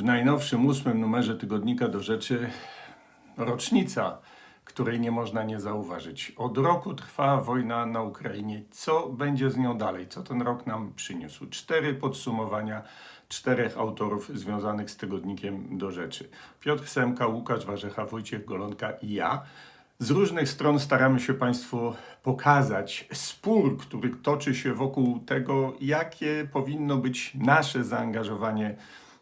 W najnowszym ósmym numerze tygodnika do rzeczy rocznica, której nie można nie zauważyć. Od roku trwa wojna na Ukrainie. Co będzie z nią dalej? Co ten rok nam przyniósł? Cztery podsumowania czterech autorów związanych z tygodnikiem do rzeczy. Piotr Semka, Łukasz Warzecha, Wojciech Golonka i ja. Z różnych stron staramy się Państwu pokazać spór, który toczy się wokół tego, jakie powinno być nasze zaangażowanie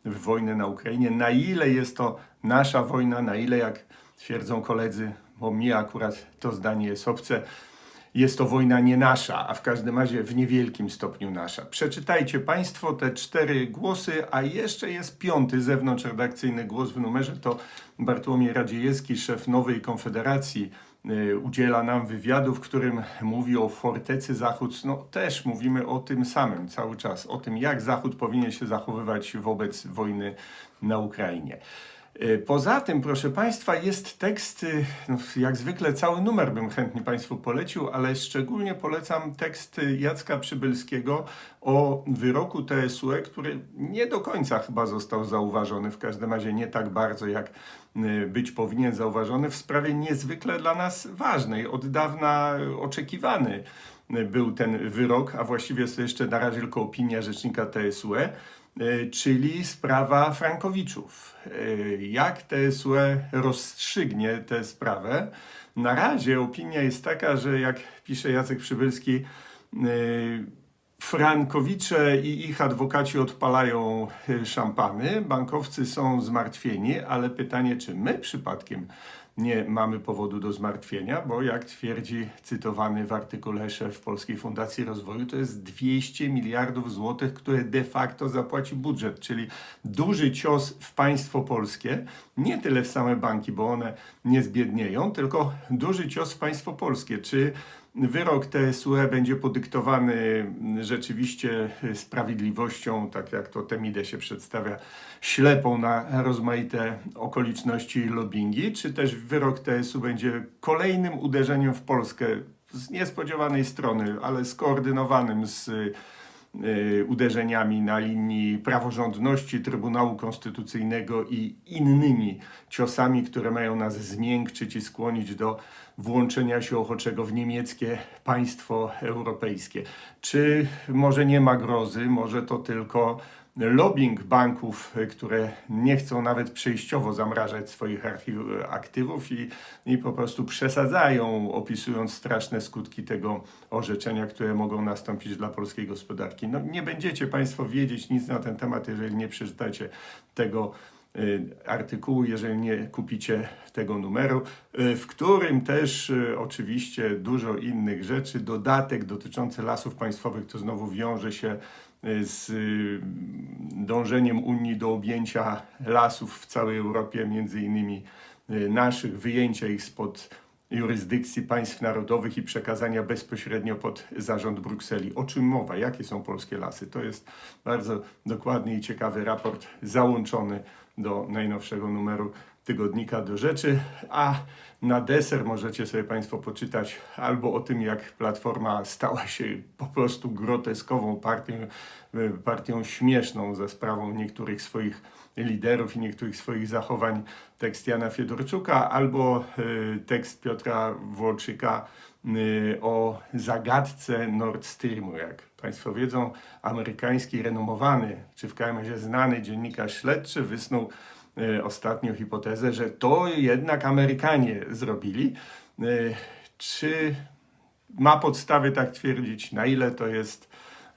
w wojnę na Ukrainie, na ile jest to nasza wojna, na ile, jak twierdzą koledzy, bo mi akurat to zdanie jest obce, jest to wojna nie nasza, a w każdym razie w niewielkim stopniu nasza. Przeczytajcie Państwo te cztery głosy, a jeszcze jest piąty zewnątrzredakcyjny głos w numerze. To Bartłomiej Radziejewski, szef Nowej Konfederacji, udziela nam wywiadu, w którym mówi o fortecy Zachód. No też mówimy o tym samym cały czas, o tym jak Zachód powinien się zachowywać wobec wojny na Ukrainie. Y, Poza tym, proszę Państwa, jest tekst, y, no, jak zwykle cały numer bym chętnie Państwu polecił, ale szczególnie polecam tekst Jacka Przybylskiego o wyroku TSUE, który nie do końca chyba został zauważony, w każdym razie nie tak bardzo jak y, być powinien zauważony, w sprawie niezwykle dla nas ważnej, od dawna oczekiwany był ten wyrok, a właściwie jest to jeszcze na razie tylko opinia rzecznika TSUE, czyli sprawa Frankowiczów. Y, Jak TSUE rozstrzygnie tę sprawę? Na razie opinia jest taka, że jak pisze Jacek Przybylski, y, Frankowicze i ich adwokaci odpalają szampany, bankowcy są zmartwieni, ale pytanie, czy my przypadkiem nie mamy powodu do zmartwienia, bo jak twierdzi cytowany w artykule szef Polskiej Fundacji Rozwoju, to jest 200 miliardów złotych, które de facto zapłaci budżet, czyli duży cios w państwo polskie, nie tyle w same banki, bo one nie zbiednieją, tylko duży cios w państwo polskie. Czy Wyrok TSUE będzie podyktowany rzeczywiście sprawiedliwością, tak jak to Temide się przedstawia, ślepą na rozmaite okoliczności lobbyingi, czy też wyrok TSU będzie kolejnym uderzeniem w Polskę z niespodziewanej strony, ale skoordynowanym z uderzeniami na linii praworządności Trybunału Konstytucyjnego i innymi ciosami, które mają nas zmiękczyć i skłonić do włączenia się ochoczego w niemieckie państwo europejskie. Czy może nie ma grozy, może to tylko lobbying banków, które nie chcą nawet przejściowo zamrażać swoich aktywów i, i po prostu przesadzają, opisując straszne skutki tego orzeczenia, które mogą nastąpić dla polskiej gospodarki. No, nie będziecie Państwo wiedzieć nic na ten temat, jeżeli nie przeczytacie tego y, artykułu, jeżeli nie kupicie tego numeru, y, w którym też y, oczywiście dużo innych rzeczy, dodatek dotyczący lasów państwowych, to znowu wiąże się y, z y, dążeniem Unii do objęcia lasów w całej Europie, między innymi y, naszych, wyjęcia ich spod jurysdykcji państw narodowych i przekazania bezpośrednio pod zarząd Brukseli. O czym mowa? Jakie są polskie lasy? To jest bardzo dokładny i ciekawy raport załączony do najnowszego numeru tygodnika do rzeczy, a na deser możecie sobie Państwo poczytać albo o tym, jak Platforma stała się po prostu groteskową partią, y, partią śmieszną za sprawą niektórych swoich liderów i niektórych swoich zachowań, tekst Jana Fiedorczuka, albo y, tekst Piotra Włodczyka y, o zagadce Nord Streamu. Jak Państwo wiedzą, amerykański, renomowany, czy w każdym razie znany dziennikarz śledczy wysnuł ostatnio hipotezę, że to jednak Amerykanie zrobili. Y, Czy ma podstawy tak twierdzić? Na ile to jest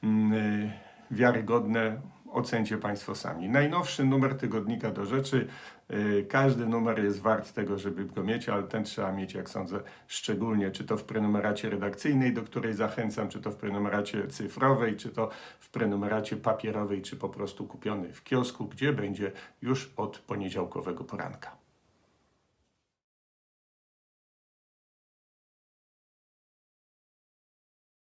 mm, y, wiarygodne? Ocencie Państwo sami. Najnowszy numer tygodnika do rzeczy. y, Każdy numer jest wart tego, żeby go mieć, ale ten trzeba mieć, jak sądzę, szczególnie, czy to w prenumeracie redakcyjnej, do której zachęcam, czy to w prenumeracie cyfrowej, czy to w prenumeracie papierowej, czy po prostu kupiony w kiosku, gdzie będzie już od poniedziałkowego poranka.